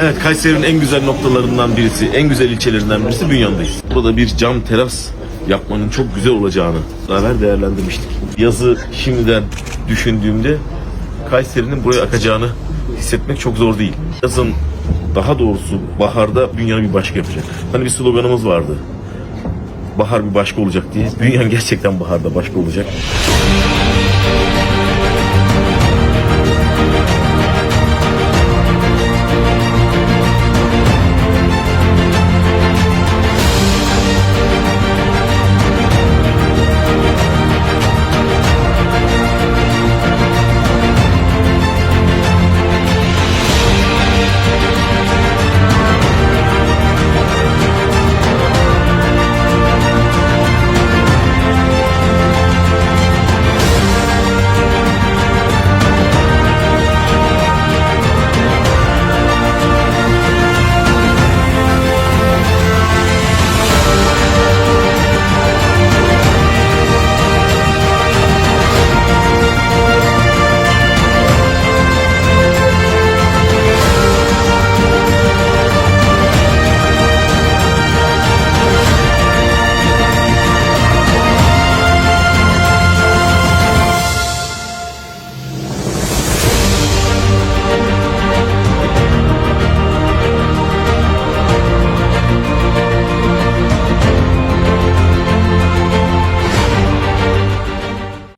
Evet Kayseri'nin en güzel noktalarından birisi, en güzel ilçelerinden birisi Bünyan'dayız. Burada bir cam teras yapmanın çok güzel olacağını beraber değerlendirmiştik. Yazı şimdiden düşündüğümde Kayseri'nin buraya akacağını hissetmek çok zor değil. Yazın daha doğrusu baharda Dünya bir başka yapacak. Hani bir sloganımız vardı. Bahar bir başka olacak diye. Dünya gerçekten baharda başka olacak.